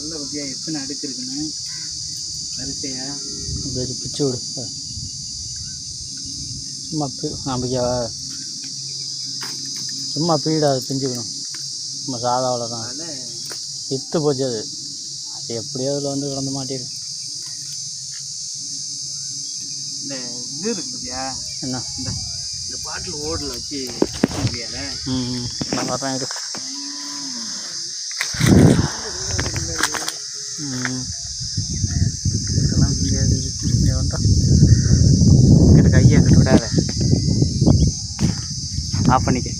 நல்ல பத்தியா எத்தனை அடுக்கு இருக்குன்னு? வரிசையா? அப்படியே பிச்சு விடு. சும்மா பி சும்மா பீடா அது பிஞ்சுக்கணும் சும்மா சாதாவில் தான் வித்து போச்சு அது. அது எப்படியோ அதில் வந்து கிடந்து மாட்டிருக்கு இந்த இது இருக்கு பத்தியா? என்ன? இந்த இந்த பாட்டில் ஓடில் வச்சு முடியாத ம். நான் வர்றேன் இரு. ம் இதெல்லாம் முடியாது இங்கே வந்தா. இங்கிட்ட கையை அங்கிட்டு விடாத. ஆஃப் பண்ணிக்க.